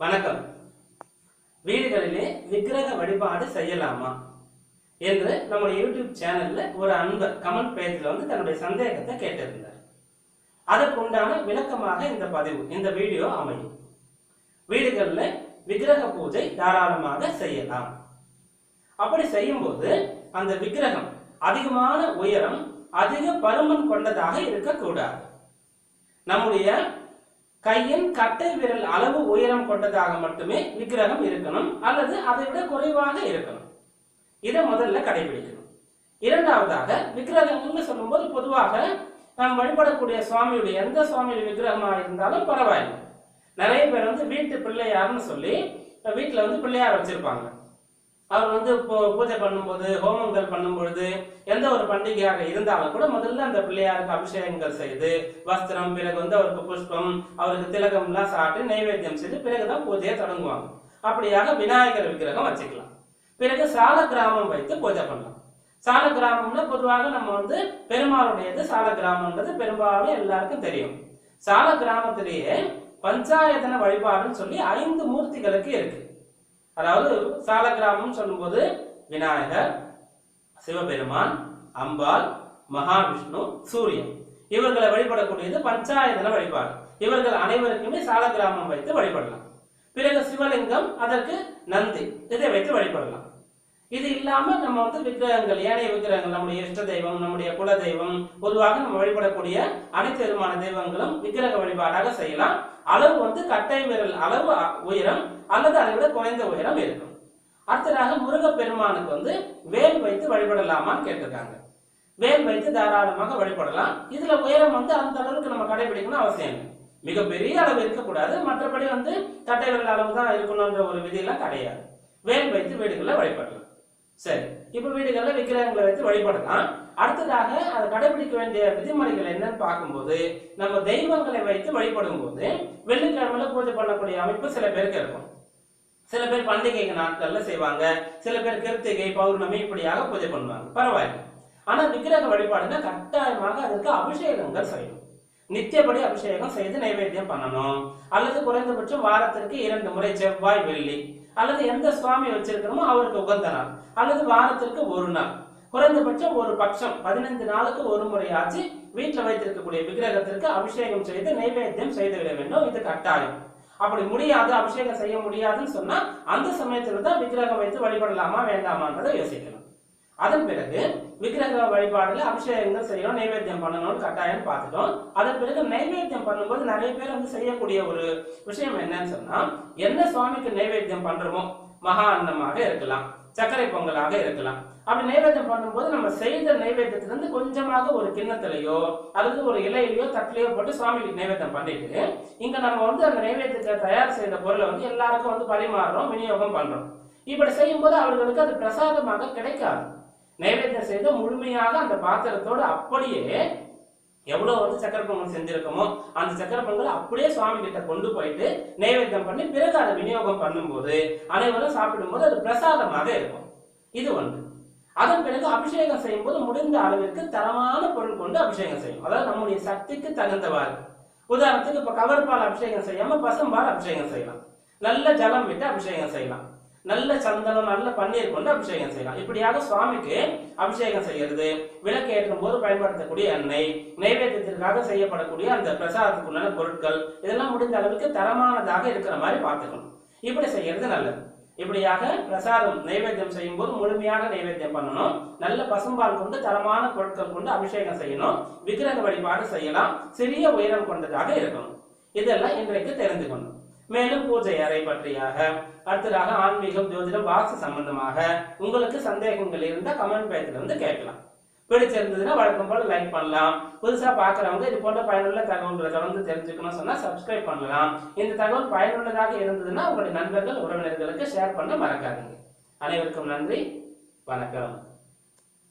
வணக்கம். வீடுகளிலே விக்கிரக வழிபாடு செய்யலாமா? என்று நம்முடைய யூடியூப் சேனல்ல ஒரு அன்பர் கமெண்ட் பேஜில் வந்து தன்னுடைய சந்தேகத்தை கேட்டிருந்தார். அதற்குண்டான விளக்கமாக இந்த பதிவு இந்த வீடியோ அமையும். வீடுகளில் விக்கிரக பூஜை தாராளமாக செய்யலாம். அப்படி செய்யும்போது அந்த விக்கிரகம் அதிகமான உயரம் அதிக பருமன் கொண்டதாக இருக்கக்கூடாது. நம்முடைய கையின் கட்டை விரல் அளவு உயரம் கொண்டதாக மட்டுமே விக்கிரகம் இருக்கணும் அல்லது அதை விட குறைவாக இருக்கணும். இதை முதல்ல கடைபிடிக்கணும். இரண்டாவதாக விக்கிரகம்னு சொல்லும்போது பொதுவாக நாம் வழிபடக்கூடிய சுவாமியுடைய எந்த சுவாமியுடைய விக்கிரகமாக இருந்தாலும் பரவாயில்லை. நிறைய பேர் வந்து வீட்டு பிள்ளையார்னு சொல்லி வீட்டில் வந்து பிள்ளையார் வச்சிருப்பாங்க. அவர் வந்து பூஜை பண்ணும்போது ஹோமங்கள் பண்ணும்பொழுது எந்த ஒரு பண்டிகையாக இருந்தாலும் கூட முதல்ல அந்த பிள்ளையாருக்கு அபிஷேகங்கள் செய்து வஸ்திரம் பிறகு வந்து அவருக்கு புஷ்பம் அவருக்கு திலகம்லாம் சாப்பிட்டு நைவேத்தியம் செய்து பிறகுதான் பூஜையை தொடங்குவாங்க. அப்படியாக விநாயகர் விக்கிரகம் வச்சுக்கலாம். பிறகு சால கிராமம் வைத்து பூஜை பண்ணலாம். சால கிராமம்னா பொதுவாக நம்ம வந்து பெருமாளுடையது சால கிராமம்ன்றது பெரும்பாலும் எல்லாருக்கும் தெரியும். சால கிராமத்திலேயே பஞ்சாயத்தன வழிபாடுன்னு சொல்லி ஐந்து மூர்த்திகளுக்கு இருக்கு. அதாவது சால கிராமம் சொல்லும்போது விநாயகர் சிவபெருமான் அம்பாள் மகாவிஷ்ணு சூரியன். இவர்களை வழிபடக்கூடியது பஞ்சாயத்தன வழிபாடு. இவர்கள் அனைவருக்குமே சால கிராமம் வைத்து வழிபடலாம். பிறகு சிவலிங்கம் அதற்கு நந்தி இதை வைத்து வழிபடலாம். இது இல்லாம நம்ம வந்து விக்கிரகங்கள் ஏனைய விக்கிரகங்கள் நம்முடைய இஷ்ட தெய்வம் நம்முடைய குல தெய்வம் பொதுவாக நம்ம வழிபடக்கூடிய அனைத்து விதமான தெய்வங்களும் விக்கிரக வழிபாடாக செய்யலாம். அளவு வந்து கட்டை விரல் அளவு அ- உயரம் அல்லது அதை விட குறைந்த உயரம் இருக்கும். அடுத்ததாக முருகப்பெருமானுக்கு வந்து வேல் வைத்து வழிபடலாமான்னு கேட்டிருக்காங்க. வேல் வைத்து தாராளமாக வழிபடலாம். இதுல உயரம் வந்து அந்த அளவுக்கு நம்ம கடைபிடிக்கணும் அவசியம் இல்லை. மிகப்பெரிய அளவு இருக்கக்கூடாது. மற்றபடி வந்து கட்டை விரல் அளவு தான் இருக்கணுன்ற ஒரு விதியெல்லாம் கிடையாது. வேல் வைத்து வீடுகளில் வழிபடலாம். சரி இப்போ வீடுகளில் விக்கிரகங்களை வைத்து வழிபடலாம். அடுத்ததாக அதை கடைபிடிக்க வேண்டிய விதிமுறைகள் என்னன்னு பார்க்கும்போது நம்ம தெய்வங்களை வைத்து வழிபடும் போது வெள்ளிக்கிழமையில பூஜை பண்ணக்கூடிய அமைப்பு சில பேருக்கு இருக்கும். சில பேர் பண்டிகை நாட்கள்ல செய்வாங்க. சில பேர் கிருத்திகை பௌர்ணமி இப்படியாக பூஜை பண்ணுவாங்க. பரவாயில்லை. ஆனா விக்கிரக வழிபாடுனா கட்டாயமாக அதற்கு அபிஷேகங்கள் செய்யணும். நித்தியபடி அபிஷேகம் செய்து நைவேத்தியம் பண்ணணும். அல்லது குறைந்தபட்சம் வாரத்திற்கு இரண்டு முறை செவ்வாய் வெள்ளி. அல்லது எந்த சுவாமி வச்சிருக்கிறோமோ அவருக்கு உகந்த நாள். அல்லது வாரத்திற்கு ஒரு நாள். குறைந்தபட்சம் ஒரு பட்சம். பதினைந்து நாளுக்கு ஒரு முறையாச்சு வீட்டில் வைத்திருக்கக்கூடிய விக்கிரகத்திற்கு அபிஷேகம் செய்து நைவேத்தியம் செய்துவிட வேண்டும். இது கட்டாயம். அப்படி முடியாது அபிஷேகம் செய்ய முடியாதுன்னு சொன்னா அந்த சமயத்துல தான் விக்கிரகம் வைத்து வழிபடலாமா வேண்டாமான்றதை யோசிக்கணும். அதன் பிறகு விக்கிரக வழிபாடுல அபிஷேகங்கள் செய்யணும் நைவேத்தியம் பண்ணணும்னு கட்டாயம் பார்த்துட்டோம். அதன் பிறகு நைவேத்தியம் பண்ணும்போது நிறைய பேர் வந்து செய்யக்கூடிய ஒரு விஷயம் என்னன்னு சொன்னா என்ன சுவாமிக்கு நைவேத்தியம் பண்றோமோ மகா அன்னமாக இருக்கலாம். சர்க்கரை பொங்கலாக இருக்கலாம். அப்படி நைவேத்தியம் பண்ணும்போது நம்ம செய்த நைவேத்தியத்திலிருந்து கொஞ்சமாக ஒரு கிண்ணத்திலையோ அல்லது ஒரு இலையிலையோ தட்டிலையோ போட்டு சுவாமிக்கு நைவேத்தியம் பண்ணிட்டு இங்க நம்ம வந்து அந்த நைவேத்தியத்தை தயார் செய்த பொருளை வந்து எல்லாருக்கும் வந்து பரிமாறுறோம் விநியோகம் பண்றோம். இப்படி செய்யும்போது அவர்களுக்கு அது பிரசாதமாக கிடைக்காது. நைவேத்தியம் செய்து முழுமையாக அந்த பாத்திரத்தோடு அப்படியே எவ்வளவு வந்து சக்கர பொங்கல் செஞ்சிருக்கோமோ அந்த சக்கர பொங்கல் அப்படியே சுவாமி கிட்ட கொண்டு போயிட்டு நைவேத்தியம் பண்ணி பிறகு அதை விநியோகம் பண்ணும்போது அனைவரும் சாப்பிடும்போது அது பிரசாதமாக இருக்கும். இது ஒன்று அதன் பிறகு அபிஷேகம் செய்யும் போது முடிந்த அளவிற்கு தரமான பொருள் கொண்டு அபிஷேகம் செய்யும். அதாவது நம்முடைய சக்திக்கு தகுந்தவாறு. உதாரணத்துக்கு இப்ப கவர்பால் அபிஷேகம் செய்யாம பசும்பால் அபிஷேகம் செய்யலாம். நல்ல ஜலம் விட்டு அபிஷேகம் செய்யலாம். நல்ல சந்தனம் நல்ல பன்னீர் கொண்டு அபிஷேகம் செய்யலாம். இப்படியாக சுவாமிக்கு அபிஷேகம் செய்யறது விளக்கு ஏற்றும் போது பயன்படுத்தக்கூடிய எண்ணெய் நைவேத்தியத்திற்காக செய்யப்படக்கூடிய அந்த பிரசாதத்துக்குள்ளான பொருட்கள் இதெல்லாம் முடிந்த அளவுக்கு தரமானதாக இருக்கிற மாதிரி பார்த்துக்கணும். இப்படி செய்யறது நல்லது. இப்படியாக பிரசாதம் நைவேத்தியம் செய்யும் போது முழுமையாக நைவேத்தியம் பண்ணணும். நல்ல பசும்பால் கொண்டு தரமான பொருட்கள் கொண்டு அபிஷேகம் செய்யணும். விக்கிரக வழிபாடு செய்யலாம். சிறிய உயரம் கொண்டதாக இருக்கணும். இதெல்லாம் இன்றைக்கு தெரிந்து கொண்டோம் மேலும் பூஜை அறை பற்றியாக. அடுத்ததாக ஆன்மீகம் ஜோதிடம் வாசு சம்பந்தமாக உங்களுக்கு சந்தேகங்கள் இருந்தால் கமெண்ட் பயத்தில் வந்து கேட்கலாம். பிடிச்சிருந்ததுன்னா வழக்கம் போல லைக் பண்ணலாம். புதுசாக பார்க்குறவங்க இது போன்ற பயனுள்ள தகவல்களை தொடர்ந்து தெரிஞ்சுக்கணும் சொன்னால் சப்ஸ்கிரைப் பண்ணலாம். இந்த தகவல் பயனுள்ளதாக இருந்ததுன்னா உங்களுடைய நண்பர்கள் உறவினர்களுக்கு ஷேர் பண்ண மறக்காதீங்க. அனைவருக்கும் நன்றி. வணக்கம்.